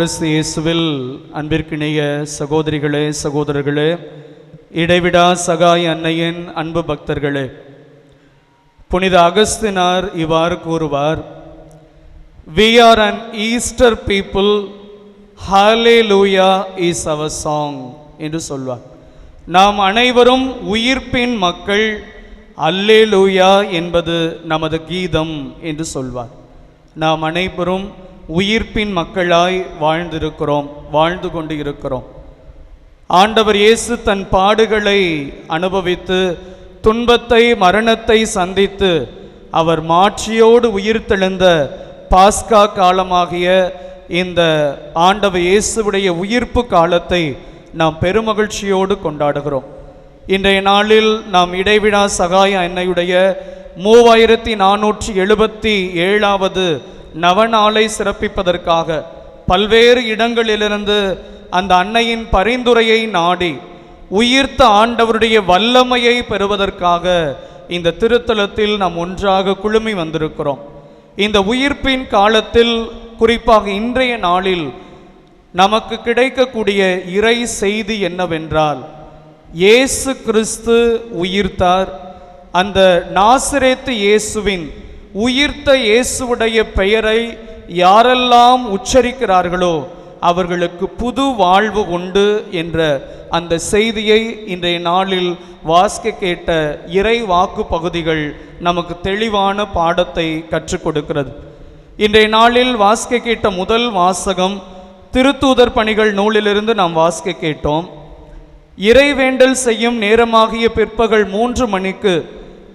கிறிஸ்து இயேசுவில் அன்பிற்கிணைய சகோதரிகளே சகோதரர்களே இடைவிடா சகாய் அன்னையின் அன்பு பக்தர்களே புனித அகஸ்தினார் இவ்வாறு கூறுவார் we are an Easter people hallelujah is our song என்று சொல்வார். நாம் அனைவரும் உயிர்ப்பின் மக்கள் அல்லே லூயா என்பது நமது கீதம் என்று சொல்வார். நாம் அனைவரும் உயிர்ப்பின் மக்களாய் வாழ்ந்திருக்கிறோம் வாழ்ந்து கொண்டு இருக்கிறோம் ஆண்டவர் இயேசு தன் பாடுகளை அனுபவித்து துன்பத்தை மரணத்தை சந்தித்து அவர் மாட்சியோடு உயிர்த்தெழுந்த பாஸ்கா காலமாகிய இந்த ஆண்டவ இயேசுவுடைய உயிர்ப்பு காலத்தை நாம் பெருமகிழ்ச்சியோடு கொண்டாடுகிறோம். இன்றைய நாளில் நாம் இடைவிடா சகாய அன்னையுடைய மூவாயிரத்தி நானூற்றி எழுபத்தி ஏழாவது நவநாளை சிறப்பிப்பதற்காக பல்வேறு இடங்களிலிருந்து அந்த அன்னையின் பரிந்துரையை நாடி உயிர்த்த ஆண்டவருடைய வல்லமையை பெறுவதற்காக இந்த திருத்தலத்தில் நாம் ஒன்றாக குழுமி வந்திருக்கிறோம். இந்த உயிர்ப்பின் காலத்தில் குறிப்பாக இன்றைய நாளில் நமக்கு கிடைக்கக்கூடிய இறை செய்தி என்னவென்றால் இயேசு கிறிஸ்து உயிர்த்தார். அந்த நாசிரேத்து இயேசுவின் உயிர்த்த இயேசுவுடைய பெயரை யாரெல்லாம் உச்சரிக்கிறார்களோ அவர்களுக்கு புது வாழ்வு உண்டு என்ற அந்த செய்தியை இன்றைய நாளில் வாசிக்க கேட்ட இறை வாக்கு பகுதிகள் நமக்கு தெளிவான பாடத்தை கற்றுக் கொடுக்கிறது. இன்றைய நாளில் வாசிக்க கேட்ட முதல் வாசகம் திருத்தூதர் பணிகள் நூலிலிருந்து நாம் வாசிக்க கேட்டோம். இறைவேண்டல் செய்யும் நேரமாகிய பிற்பகல் மூன்று மணிக்கு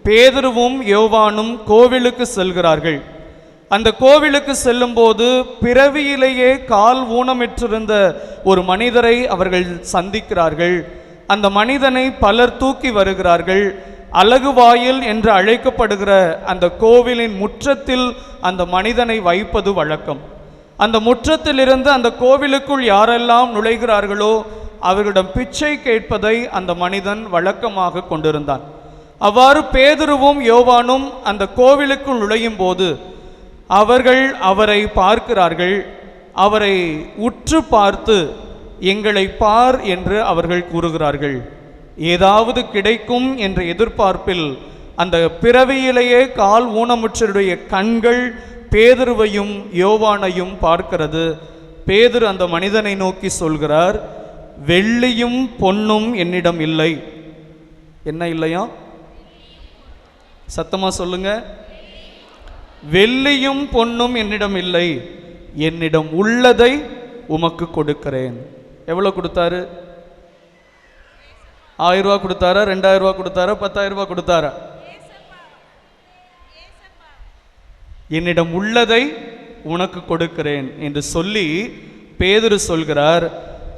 பேதுருவும் யோவானும் கோவிலுக்கு செல்கிறார்கள். அந்த கோவிலுக்கு செல்லும்போது பிறவியிலேயே கால் ஊனமிற்றிருந்த ஒரு மனிதரை அவர்கள் சந்திக்கிறார்கள். அந்த மனிதனை பலர் தூக்கி வருகிறார்கள். அழகு வாயில் என்று அழைக்கப்படுகிற அந்த கோவிலின் முற்றத்தில் அந்த மனிதனை வைப்பது வழக்கம். அந்த முற்றத்திலிருந்து அந்த கோவிலுக்குள் யாரெல்லாம் நுழைகிறார்களோ அவர்களிடம் பிச்சை கேட்பதை அந்த மனிதன் வழக்கமாக கொண்டிருந்தான். அவ்வாறு பேதுருவும் யோவானும் அந்த கோவிலுக்குள் நுழையும் போது அவர்கள் அவரை பார்க்கிறார்கள். அவரை உற்று பார்த்து எங்களை பார் என்று அவர்கள் கூறுகிறார்கள். ஏதாவது கிடைக்கும் என்ற எதிர்பார்ப்பில் அந்த பிறவியிலேயே கால் ஊனமுற்றருடைய கண்கள் பேதுருவையும் யோவானையும் பார்க்கிறது. பேதுரு அந்த மனிதனை நோக்கி சொல்கிறார் வெள்ளியும் பொன்னும் என்னிடம் இல்லை. என்ன இல்லையா? சத்தமா சொல்லுங்க. வெள்ளியும் பொன்னும் என்னிடம் இல்லை. என்னிடம் உள்ளதை உமக்கு கொடுக்கிறேன். எவ்வளவு கொடுத்தாரு? ஆயிரம் ரூபா கொடுத்தாரா? ரெண்டாயிரம் ரூபா கொடுத்தாரா? பத்தாயிரம் ரூபா கொடுத்தாரா? என்னிடம் உள்ளதை உனக்கு கொடுக்கிறேன் என்று சொல்லி பேதுரு சொல்கிறார்.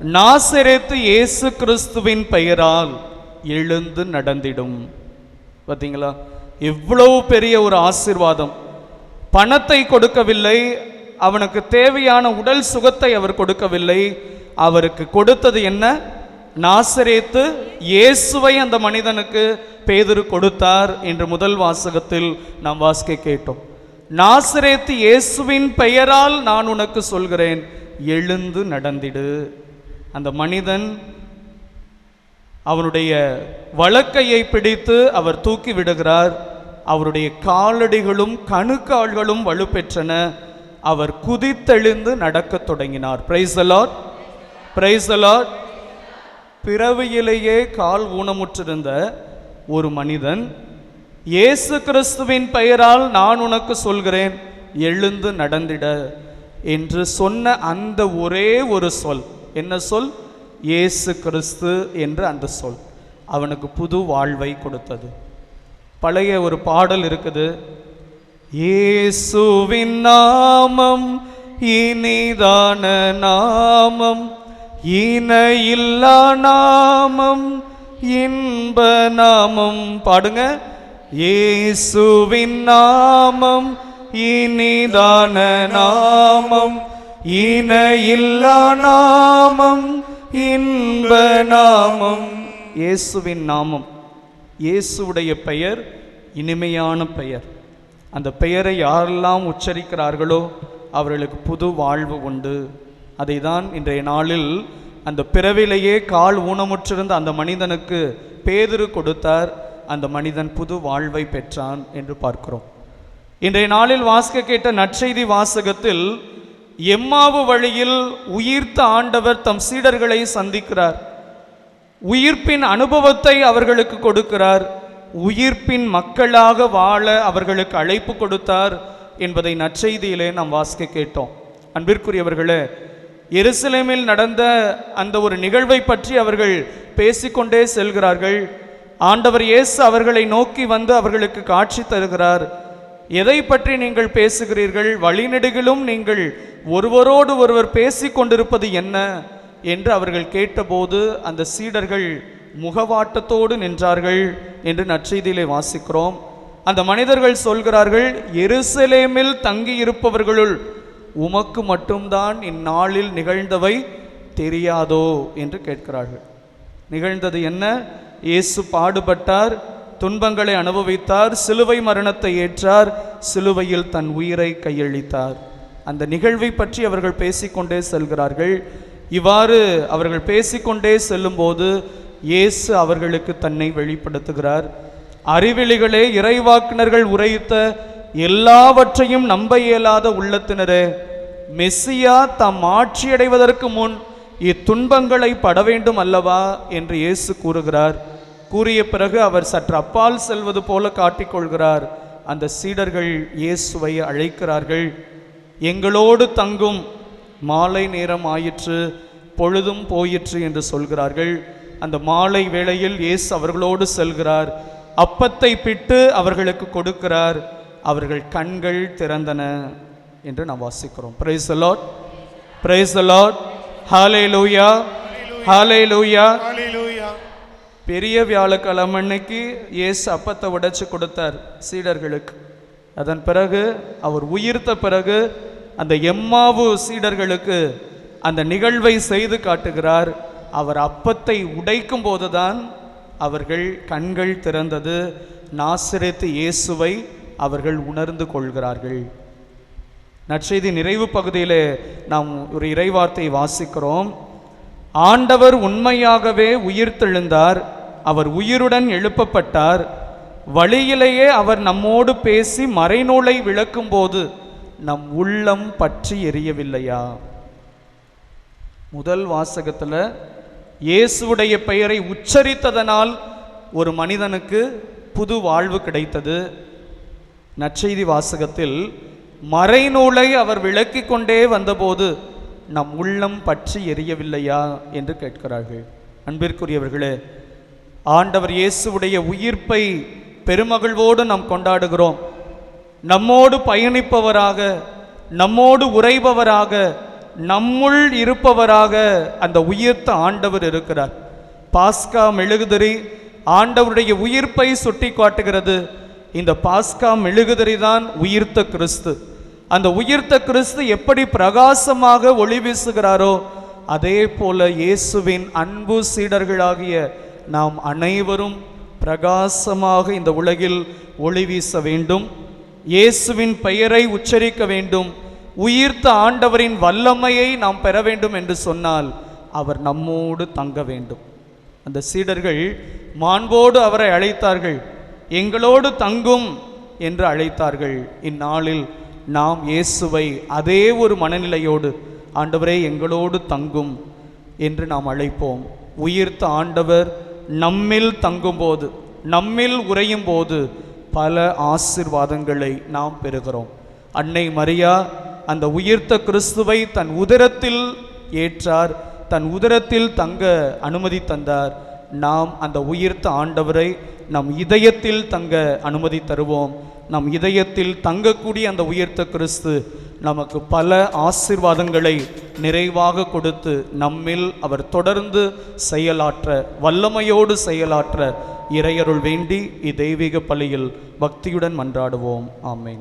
நாசரேத்து இயேசு கிறிஸ்துவின் பெயரால் எழுந்து நடந்திடும். பார்த்தீங்களா இவ்வளவு பெரிய ஒரு ஆசிர்வாதம். பணத்தை கொடுக்கவில்லை அவனுக்கு தேவையான உடல் சுகத்தை அவர் கொடுக்கவில்லை. அவருக்கு கொடுத்தது என்ன? நாசரேத்து இயேசுவை அந்த மனிதனுக்கு பேதுரு கொடுத்தார் என்று முதல் வாசகத்தில் நாம் வாசிக்க கேட்டோம். நாசரேத்து இயேசுவின் பெயரால் நான் உனக்கு சொல்கிறேன் எழுந்து நடந்திடு. அந்த மனிதன் அவனுடைய வழக்கையை பிடித்து அவர் தூக்கி விடுகிறார். அவருடைய காலடிகளும் கணுக்கால்களும் வலுப்பெற்றன. அவர் குதித்தெழுந்து நடக்கத் தொடங்கினார். பிரைஸ் அலாட் பிறவியிலேயே கால் ஊனமுற்றிருந்த ஒரு மனிதன் இயேசு கிறிஸ்துவின் பெயரால் நான் உனக்கு சொல்கிறேன் எழுந்து நடந்திட என்று சொன்ன அந்த ஒரே ஒரு சொல். என்ன சொல்? இயேசு கிறிஸ்து என்ற அந்த சொல். அவனுக்கு புது வாழ்வை கொடுத்தது. பழைய ஒரு பாடல் இருக்குது. இயேசுவின் நாமம் இனிதான நாமம் இணையில்லா நாமம் இன்ப நாமம். பாடுங்க. இயேசுவின் நாமம் இனிதான நாமம் இணையில்லா நாமம் இன்ப நாமம். இயேசுவின் நாமம். இயேசுவுடைய பெயர் இனிமையான பெயர். அந்த பெயரை யாரெல்லாம் உச்சரிக்கிறார்களோ அவர்களுக்கு புது வாழ்வு உண்டு. அதை தான் இன்றைய நாளில் அந்த பிறவிலேயே கால் ஊனமுற்றிருந்த அந்த மனிதனுக்கு பேதிரு கொடுத்தார். அந்த மனிதன் புது வாழ்வை பெற்றான் என்று பார்க்கிறோம். இன்றைய நாளில் வாசிக்க கேட்ட நற்செய்தி வாசகத்தில் எம்மாவு வழியில் உயிர்த்த ஆண்டவர் தம் சீடர்களை சந்திக்கிறார். உயிர்ப்பின் அனுபவத்தை அவர்களுக்கு கொடுக்கிறார். உயிர்ப்பின் மக்களாக வாழ அவர்களுக்கு அழைப்பு கொடுத்தார் என்பதை நற்செய்தியிலே நாம் வாசிக்க கேட்டோம். அன்பிற்குரியவர்களே எருசலேமில் நடந்த அந்த ஒரு நிகழ்வை பற்றி அவர்கள் பேசிக்கொண்டே செல்கிறார்கள். ஆண்டவர் இயேசு அவர்களை நோக்கி வந்து அவர்களுக்கு காட்சி தருகிறார். எதை பற்றி நீங்கள் பேசுகிறீர்கள்? வழிநெடுகிலும் நீங்கள் ஒருவரோடு ஒருவர் பேசி கொண்டிருப்பது என்ன? என்று அவர்கள் கேட்டபோது அந்த சீடர்கள் முகவாட்டத்தோடு நின்றார்கள் என்று நற்செய்தியிலே வாசிக்கிறோம். அந்த மனிதர்கள் சொல்கிறார்கள் எருசலேமில் தங்கியிருப்பவர்களுள் உமக்கு மட்டும்தான் இந்நாளில் நிகழ்ந்தவை தெரியாதோ? என்று கேட்கிறார்கள். நிகழ்ந்தது என்ன? இயேசு பாடுபட்டார் துன்பங்களை அனுபவித்தார் சிலுவை மரணத்தை ஏற்றார் சிலுவையில் தன் உயிரை கையளித்தார். அந்த நிகழ்வை பற்றி அவர்கள் பேசிக்கொண்டே செல்கிறார்கள். இவ்வாறு அவர்கள் பேசிக்கொண்டே செல்லும்போது இயேசு அவர்களுக்கு தன்னை வெளிப்படுத்துகிறார். அறிவிலிகளே இறைவாக்கினர்கள் உரைத்த எல்லாவற்றையும் நம்ப இயலாத உள்ளத்தினரே மெஸ்ஸியா தாம் ஆட்சியடைவதற்கு முன் இத்துன்பங்களை பட வேண்டும் அல்லவா? என்று இயேசு கூறுகிறார். கூறிய பிறகு அவர் சற்று அப்பால் செல்வது போல காட்டிக்கொள்கிறார். அந்த சீடர்கள் இயேசுவை அழைக்கிறார்கள். எங்களோடு தங்கும். மாலை நேரம் ஆயிற்று. பொழுதும் போயிற்று என்று சொல்கிறார்கள். அந்த மாலை வேளையில் இயேசு அவர்களோடு செல்கிறார். அப்பத்தை பிட்டு அவர்களுக்கு கொடுக்கிறார். அவர்கள் கண்கள் திறந்தன என்று நாம் வாசிக்கிறோம். Praise allot praise allot hallelujah ஹாலே லூயா பெரிய வியாழக்கிழமை அன்னைக்கு இயேசு அப்பத்தை உடைச்சு கொடுத்தார் சீடர்களுக்கு. அதன் பிறகு அவர் உயிர்த்த பிறகு அந்த எம்மாவு சீடர்களுக்கு அந்த நிகழ்வை செய்து காட்டுகிறார். அவர் அப்பத்தை உடைக்கும் போதுதான் அவர்கள் கண்கள் திறந்தது நாசிரித்து இயேசுவை அவர்கள் உணர்ந்து கொள்கிறார்கள். நற்செய்தி நிறைவு பகுதியிலே நாம் ஒரு இறைவார்த்தை வாசிக்கிறோம். ஆண்டவர் உண்மையாகவே உயிர்த்தெழுந்தார். அவர் உயிருடன் எழுப்பப்பட்டார். வழியிலேயே அவர் நம்மோடு பேசி மறைநூலை விளக்கும்போது நம் உள்ளம் பற்றி எரியவில்லையா? முதல் வாசகத்தில் இயேசுடைய பெயரை உச்சரித்ததனால் ஒரு மனிதனுக்கு புது வாழ்வு கிடைத்தது. நற்செய்தி வாசகத்தில் மறைநூலை அவர் விளக்கி கொண்டே வந்தபோது நம் உள்ளம் பற்றி எரியவில்லையா? என்று கேட்கிறார்கள். அன்பிற்குரியவர்களே ஆண்டவர் இயேசுவுடைய உயிர்ப்பை பெருமகிழ்வோடு நாம் கொண்டாடுகிறோம். நம்மோடு பயணிப்பவராக நம்மோடு உறைபவராக நம்முள் இருப்பவராக அந்த உயிர்த்த ஆண்டவர் இருக்கிறார். பாஸ்கா மெழுகுதிரி ஆண்டவருடைய உயிர்ப்பை சுட்டி காட்டுகிறது இந்த பாஸ்கா மெழுகுதிரி தான் உயிர்த்த கிறிஸ்து. அந்த உயிர்த்த கிறிஸ்து எப்படி பிரகாசமாக ஒளி வீசுகிறாரோ அதே போல இயேசுவின் அன்பு சீடர்களாகிய நாம் அனைவரும் பிரகாசமாக இந்த உலகில் ஒளி வீச வேண்டும். இயேசுவின் பெயரை உச்சரிக்க வேண்டும். உயிர்த்த ஆண்டவரின் வல்லமையை நாம் பெற வேண்டும் என்று சொன்னால் அவர் நம்மோடு தங்க வேண்டும். அந்த சீடர்கள் மாண்போடு அவரை அழைத்தார்கள். எங்களோடு தங்கும் என்று அழைத்தார்கள். இந்நாளில் நாம் இயேசுவை அதே ஒரு மனநிலையோடு ஆண்டவரே எங்களோடு தங்கும் என்று நாம் அழைப்போம். உயிர்த்த ஆண்டவர் நம்மில் தங்கும்போது நம்மில் உறையும் போது பல ஆசிர்வாதங்களை நாம் பெறுகிறோம். அன்னை மரியா அந்த உயிர்த்த கிறிஸ்துவை தன் உதரத்தில் ஏற்றார் தன் உதரத்தில் தங்க அனுமதி தந்தார். நாம் அந்த உயிர்த்த ஆண்டவரை நம் இதயத்தில் தங்க அனுமதி தருவோம். நம் இதயத்தில் தங்கக்கூடிய அந்த உயிர்த்த கிறிஸ்து நமக்கு பல ஆசிர்வாதங்களை நிறைவாக கொடுத்து நம்மில் அவர் தொடர்ந்து செயலாற்ற வல்லமையோடு செயலாற்ற இறையருள் வேண்டி இத்தெய்வீக பள்ளியில் பக்தியுடன் மன்றாடுவோம். ஆமேன்.